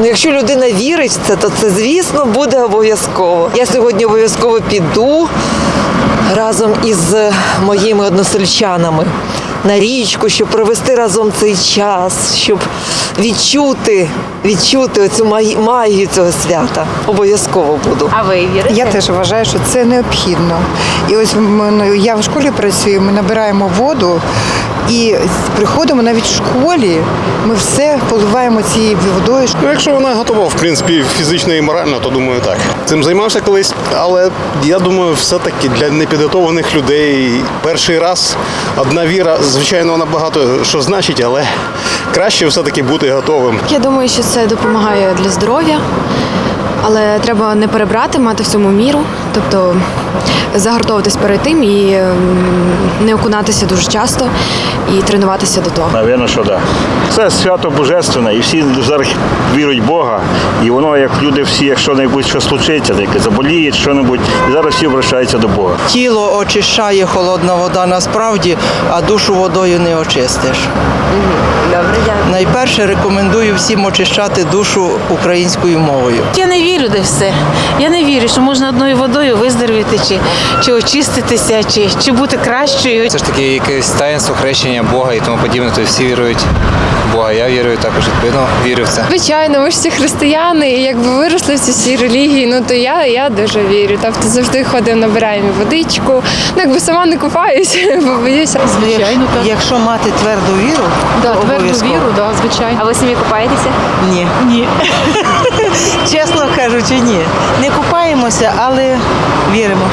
Ну, якщо людина вірить в це, то це, звісно, буде обов'язково. Я сьогодні обов'язково піду разом із моїми односельчанами на річку, щоб провести разом цей час, щоб відчути, відчути цю магію цього свята. Обов'язково буду. А ви вірите? Я теж вважаю, що це необхідно. І ось ми- я в школі працюю, ми набираємо воду і приходимо навіть в школі. Ми все поливаємо цією водою. Ну, якщо вона готова, в принципі, фізично і морально, то думаю так. Цим займався колись, але я думаю, все-таки для непідготовлених людей перший раз одна віра, звичайно, вона багато що значить, але краще все-таки бути готовим. Я думаю, що це допомагає для здоров'я, але треба не перебрати, мати в цьому міру, тобто загартовуватись перед тим і ем, не окунатися дуже часто і тренуватися до того. Навірно, що так. Це свято божественне, і всі зараз вірують в Бога. І воно, як люди всі, якщо небудь що случиться, таке заболіють, що-небудь, і зараз всі обращаються до Бога. Тіло очищає холодна вода насправді, а душу водою не очистиш. Добре, дякую. Найперше рекомендую всім очищати душу українською мовою. Я не вірю де все. Я не вірю, що можна одною водою виздоровіти, чи, чи очиститися, чи, чи бути кращою. Це ж таки якесь таїнство хрещення Бога і тому подібне. То всі вірують в Бога. Я вірую також відповідно, вірю в це. Звичайно, ми ж всі християни, і якби виросли в цій релігії, ну то я, я дуже вірю. Тобто завжди ходимо, набираємо водичку. Ну якби сама не купаюся, бо боюся. Звичайно, так. Якщо мати тверду віру, Да, то тверду обов'язково. віру, да, звичайно. А ви самі купаєтеся? Ні. Ні. Чесно кажучи, ні. Не купаємося, але віримо.